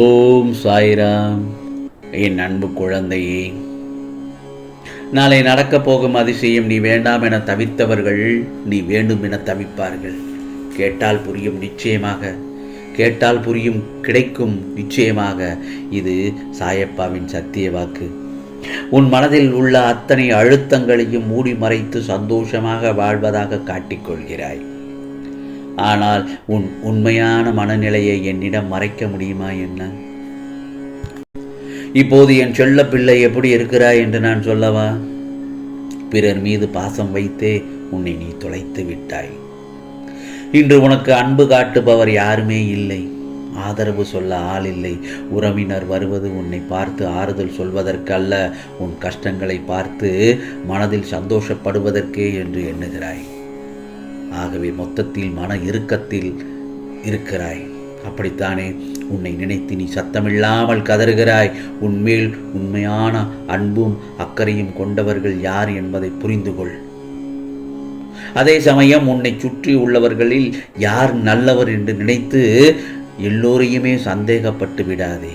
ஓம் சாய்ராம். என் அன்பு குழந்தையே நாளை நடக்கப் போகும் அதிசயம் நீ வேண்டாம் என தவித்தவர்கள் நீ வேண்டும் என தவிப்பார்கள். கேட்டால் புரியும் நிச்சயமாக கேட்டால் புரியும் கிடைக்கும் நிச்சயமாக. இது சாயப்பாவின் சத்திய வாக்கு. உன் மனதில் உள்ள அத்தனை அழுத்தங்களையும் மூடி மறைத்து சந்தோஷமாக வாழ்வதாக காட்டிக்கொள்கிறாய். ஆனால் உன் உண்மையான மனநிலையை என்னிடம் மறைக்க முடியுமா என்ன? இப்போது என் செல்ல பிள்ளை எப்படி இருக்கிறாய் என்று நான் சொல்லவா? பிறர் மீது பாசம் வைத்தே உன்னை நீ தொலைத்து விட்டாய். இன்று உனக்கு அன்பு காட்டுபவர் யாருமே இல்லை. ஆதரவு சொல்ல ஆள் இல்லை. உறவினர் வருவது உன்னை பார்த்து ஆறுதல் சொல்வதற்கல்ல. உன் கஷ்டங்களை பார்த்து மனதில் சந்தோஷப்படுவதற்கே என்று எண்ணுகிறாய். ஆகவே மொத்தத்தில் மன இறுக்கத்தில் இருக்கிறாய். அப்படித்தானே? உன்னை நினைத்து நீ சத்தமில்லாமல் கதறுகிறாய். உன்மேல் உண்மையான அன்பும் அக்கறையும் கொண்டவர்கள் யார் என்பதை புரிந்து கொள் அதே சமயம் உன்னை சுற்றி உள்ளவர்களில் யார் நல்லவர் என்று நினைத்து எல்லோரையுமே சந்தேகப்பட்டு விடாதே.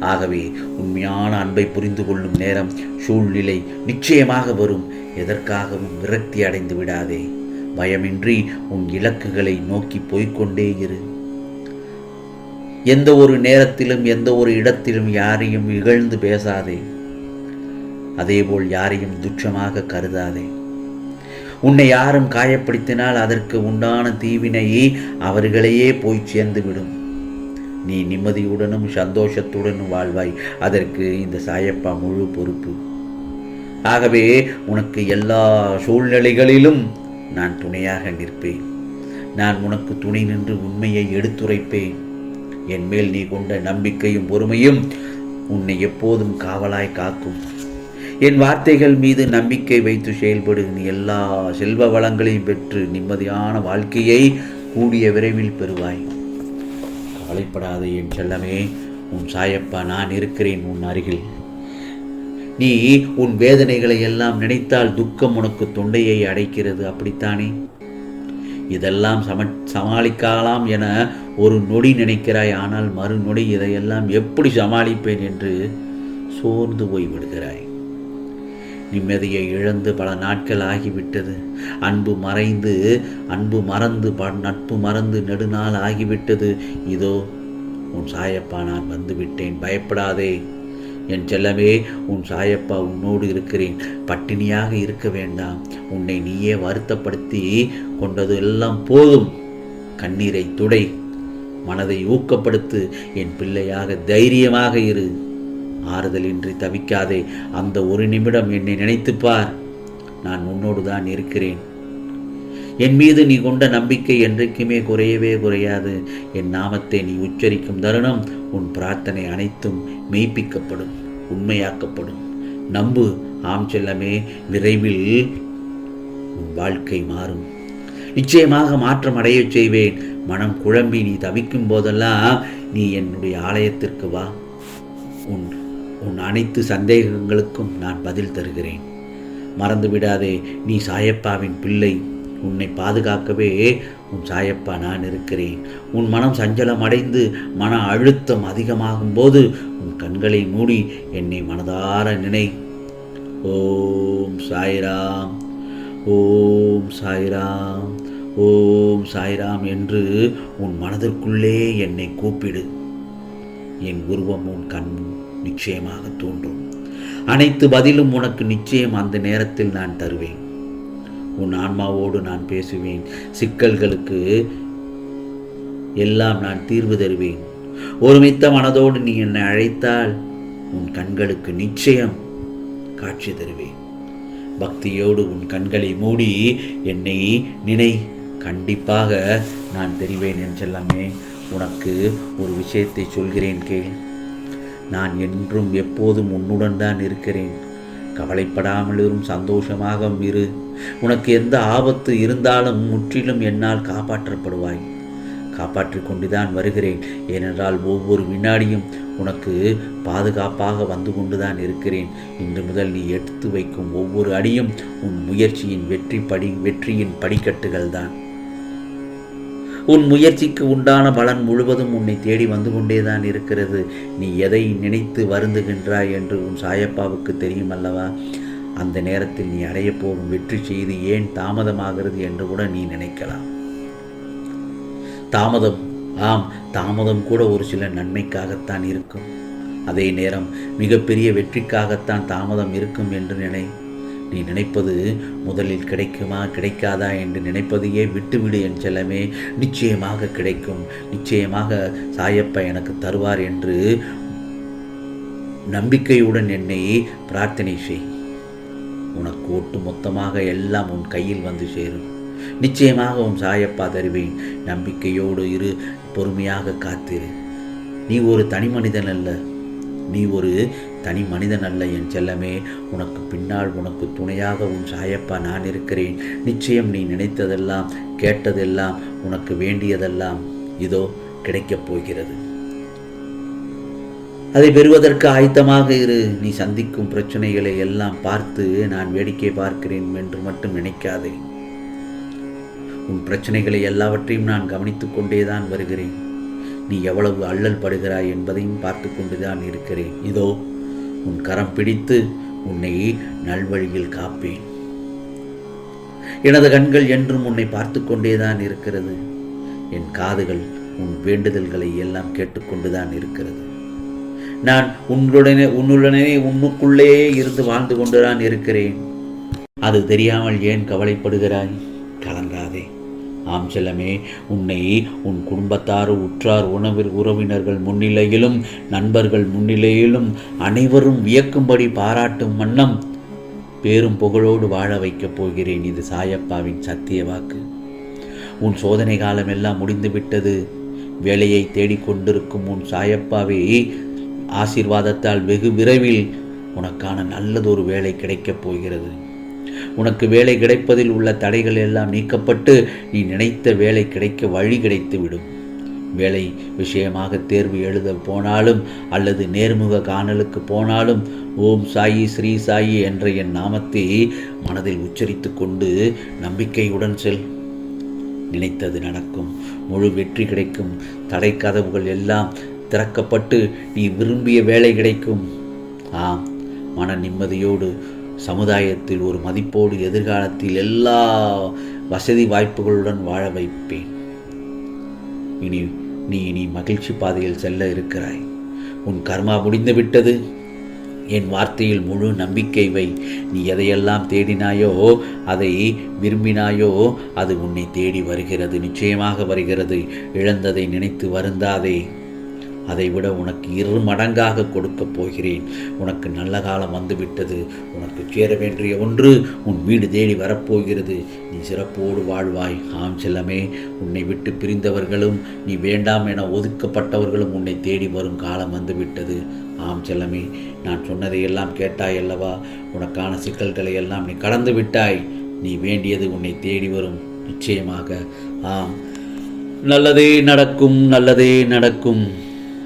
ஆகவே உண்மையான அன்பை புரிந்து கொள்ளும் நேரம் சூழ்நிலை நிச்சயமாக வரும். எதற்காகவும் விரக்தி அடைந்து விடாதே. பயமின்றி உன் இலக்குகளை நோக்கி போய்க்கொண்டே இரு. எந்த ஒரு நேரத்திலும் எந்த ஒரு இடத்திலும் யாரையும் இகழ்ந்து பேசாதே. அதேபோல் யாரையும் துச்சமாக கருதாதே. உன்னை யாரும் காயப்படுத்தினால் அதற்கு உண்டான தீவினை அவர்களையே போய் சேர்ந்துவிடும். நீ நிம்மதியுடனும் சந்தோஷத்துடனும் வாழ்வாய். அதற்கு இந்த சாயப்பா முழு பொறுப்பு. ஆகவே உனக்கு எல்லா சூழ்நிலைகளிலும் நான் துணையாக நிற்பேன். நான் உனக்கு துணை நின்று உண்மையை எடுத்துரைப்பேன். என் மேல் நீ கொண்ட நம்பிக்கையும் பொறுமையும் உன்னை எப்போதும் காவலாய் காக்கும். என் வார்த்தைகள் மீது நம்பிக்கை வைத்து செயல்படு. நீ எல்லா செல்வ வளங்களையும் பெற்று நிம்மதியான வாழ்க்கையை கூடிய விரைவில் பெறுவாய். கவலைப்படாத என் செல்லமே உன் சாயப்பா நான் இருக்கிறேன் உன் அருகில். நீ உன் வேதனைகளை எல்லாம் நினைத்தால் துக்கம் உனக்கு தொண்டையை அடைக்கிறது அப்படித்தானே? இதெல்லாம் சம சமாளிக்கலாம் என ஒரு நொடி நினைக்கிறாய் ஆனால் மறுநொடி இதையெல்லாம் எப்படி சமாளிப்பேன் என்று சோர்ந்து போய் விடுகிறாய். நிம்மதியை இழந்து பல நாட்கள் ஆகிவிட்டது. அன்பு மறைந்து அன்பு மறந்து ப நட்பு மறந்து நெடுநாள் ஆகிவிட்டது. இதோ உன் சாயப்பா நான் வந்துவிட்டேன். பயப்படாதே. என் செல்லமே உன் சாயப்பா உன்னோடு இருக்கிறேன். பட்டினியாக இருக்க வேண்டாம். உன்னை நீயே வருத்தப்படுத்தி கொண்டது எல்லாம் போதும். கண்ணீரை துடை. மனதை ஊக்கப்படுத்து. என் பிள்ளையாக தைரியமாக இரு. ஆறுதலின்றி தவிக்காதே. அந்த ஒரு நிமிடம் என்னை நினைத்துப் பார் நான் உன்னோடு தான் இருக்கிறேன். என் மீது நீ கொண்ட நம்பிக்கை என்றைக்குமே குறையவே குறையாது. என் நாமத்தை நீ உச்சரிக்கும் தருணம் உன் பிரார்த்தனை அனைத்தும் மெய்ப்பிக்கப்படும் உண்மையாக்கப்படும். நம்பு ஆம் செல்லமே விரைவில் உன் வாழ்க்கை மாறும். நிச்சயமாக மாற்றம் அடையச் செய்வேன். மனம் குழம்பி நீ தவிக்கும் போதெல்லாம் நீ என்னுடைய ஆலயத்திற்கு வா. உன் உன் அனைத்து சந்தேகங்களுக்கும் நான் பதில் தருகிறேன். மறந்து விடாதே நீ சாயப்பாவின் பிள்ளை. உன்னை பாதுகாக்கவே உன் சாயப்பா நான் இருக்கிறேன். உன் மனம் சஞ்சலம் அடைந்து மன அழுத்தம் அதிகமாகும் போது உன் கண்களை மூடி என்னை மனதார நினை. ஓம் சாய்ராம் ஓம் சாய்ராம் ஓம் சாய்ராம் என்று உன் மனதிற்குள்ளே என்னை கூப்பிடு. என் உருவம் உன் கண் நிச்சயமாக தோன்றும். அனைத்து பதிலும் உனக்கு நிச்சயம் அந்த நேரத்தில் நான் தருவேன். உன் ஆன்மாவோடு நான் பேசுவேன். சிக்கல்களுக்கு எல்லாம் நான் தீர்வு தருவேன். ஒருமித்த மனதோடு நீ என்னை அழைத்தால் உன் கண்களுக்கு நிச்சயம் காட்சி தருவேன். பக்தியோடு உன் கண்களை மூடி என்னை நினை கண்டிப்பாக நான் தெரிவேன் என்றெல்லாமே உனக்கு ஒரு விஷயத்தை சொல்கிறேன் கேள். நான் என்றும் எப்போதும் உன்னுடன் தான் இருக்கிறேன். கவலைப்படாமலிரும் சந்தோஷமாக இரு. உனக்கு எந்த ஆபத்து இருந்தாலும் முற்றிலும் என்னால் காப்பாற்றப்படுவாய். காப்பாற்றிக் கொண்டுதான் வருகிறேன். ஏனென்றால் ஒவ்வொரு வினாடியும் உனக்கு பாதுகாப்பாக வந்து கொண்டுதான் இருக்கிறேன். இன்று முதல் நீ எடுத்து வைக்கும் ஒவ்வொரு அடியும் உன் முயற்சியின் வெற்றி படி வெற்றியின் படிக்கட்டுகள் தான் உன் முயற்சிக்கு உண்டான பலன் முழுவதும் உன்னை தேடி வந்து கொண்டேதான் இருக்கிறது. நீ எதை நினைத்து வருந்துகின்றாய் என்று உன் சாயப்பாவுக்கு தெரியும் அல்லவா? அந்த நேரத்தில் நீ அடையப் போகும் வெற்றி செய்தி ஏன் தாமதமாகிறது என்று கூட நீ நினைக்கலாம். தாமதம் ஆம் தாமதம் கூட ஒரு சில நன்மைக்காகத்தான் இருக்கும். அதே நேரம் மிகப்பெரிய வெற்றிக்காகத்தான் தாமதம் இருக்கும் என்று நினை நீ நினைப்பது முதலில் கிடைக்குமா கிடைக்காதா என்று நினைப்பதையே விட்டுவிடு என் செல்லமே. நிச்சயமாக கிடைக்கும். நிச்சயமாக சாயப்பா எனக்கு தருவார் என்று நம்பிக்கையுடன் என்னை பிரார்த்தனை செய். உனக்கு ஒட்டு மொத்தமாக எல்லாம் உன் கையில் வந்து சேரும். நிச்சயமாக உன் சாயப்பா தருவேன். நம்பிக்கையோடு இரு. பொறுமையாக காத்திரு. நீ ஒரு தனி மனிதன் அல்ல. நீ ஒரு தனி மனிதன் அல்ல என் செல்லமே. உனக்கு பின்னால் உனக்கு துணையாக உன் சாயப்பா நான் இருக்கிறேன். நிச்சயம் நீ நினைத்ததெல்லாம் கேட்டதெல்லாம் உனக்கு வேண்டியதெல்லாம் இதோ கிடைக்கப் போகிறது. அதை பெறுவதற்கு ஆயத்தமாக இரு. நீ சந்திக்கும் பிரச்சனைகளை எல்லாம் பார்த்து நான் வேடிக்கை பார்க்கிறேன் என்று மட்டும் நினைக்காதே. உன் பிரச்சனைகளை எல்லாவற்றையும் நான் கவனித்துக் கொண்டேதான் வருகிறேன். நீ எவ்வளவு அல்லல் படுகிறாய் என்பதையும் பார்த்து கொண்டுதான் இருக்கிறேன். இதோ உன் கரம் பிடித்து உன்னை நல்வழியில் காப்பேன். எனது கண்கள் என்றும் உன்னை பார்த்து கொண்டேதான் இருக்கிறது. என் காதுகள் உன் வேண்டுதல்களை எல்லாம் கேட்டுக்கொண்டுதான் இருக்கிறது. நான் உன்னுடனே உன்னுடனே உன்னுக்குள்ளேயே இருந்து வாழ்ந்து கொண்டுதான் இருக்கிறேன். அது தெரியாமல் ஏன் கவலைப்படுகிறாய்? ஆம் செல்லமே உன்னை உன் குடும்பத்தார் உற்றார் உணவில் உறவினர்கள் முன்னிலையிலும் நண்பர்கள் முன்னிலையிலும் அனைவரும் வியக்கும்படி பாராட்டும் வண்ணம் பேரும் புகழோடு வாழ வைக்கப் போகிறேன். இது சாயப்பாவின் சத்திய வாக்கு. உன் சோதனை காலம் எல்லாம் முடிந்துவிட்டது. வேலையை தேடிக்கொண்டிருக்கும் உன் சாயப்பாவை ஆசீர்வாதத்தால் வெகு விரைவில் உனக்கான நல்லதொரு வேலை கிடைக்கப் போகிறது. உனக்கு வேலை கிடைப்பதில் உள்ள தடைகள் எல்லாம் நீக்கப்பட்டு நீ நினைத்த வேலை கிடைக்க வழி கிடைத்து விடும். வேலை விஷயமாக தேர்வு எழுத போனாலும் அல்லது நேர்முக காணலுக்கு போனாலும் ஓம் சாயி ஸ்ரீ சாயி என்ற என் நாமத்தை மனதில் உச்சரித்து கொண்டு நம்பிக்கையுடன் செல். நினைத்தது நடக்கும். முழு வெற்றி கிடைக்கும். தடை கதவுகள் எல்லாம் திறக்கப்பட்டு நீ விரும்பிய வேலை கிடைக்கும். ஆம் மன நிம்மதியோடு சமுதாயத்தில் ஒரு மதிப்போடு எதிர்காலத்தில் எல்லா வசதி வாய்ப்புகளுடன் வாழ வைப்பேன். இனி நீ இனி மகிழ்ச்சி பாதையில் செல்ல இருக்கிறாய். உன் கர்மா முடிந்துவிட்டது. என் வார்த்தையில் முழு நம்பிக்கை வை. நீ எதையெல்லாம் தேடினாயோ அதை விரும்பினாயோ அது உன்னை தேடி வருகிறது நிச்சயமாக வருகிறது. இழந்ததை நினைத்து வருந்தாதே. அதைவிட உனக்கு இரு மடங்காக கொடுக்கப் போகிறேன். உனக்கு நல்ல காலம் வந்துவிட்டது. உனக்கு சேர வேண்டிய ஒன்று உன் வீடு தேடி வரப்போகிறது. நீ சிறப்போடு வாழ்வாய். ஆம் செல்லமே உன்னை விட்டு பிரிந்தவர்களும் நீ வேண்டாம் என ஒதுக்கப்பட்டவர்களும் உன்னை தேடி வரும் காலம் வந்துவிட்டது. ஆம் செல்லமே நான் சொன்னதையெல்லாம் கேட்டாய் அல்லவா? உனக்கான சிக்கல்களை எல்லாம் நீ கடந்து விட்டாய். நீ வேண்டியது உன்னை தேடி வரும். நிச்சயமாக. ஆம். நல்லதே நடக்கும் நல்லதே நடக்கும்.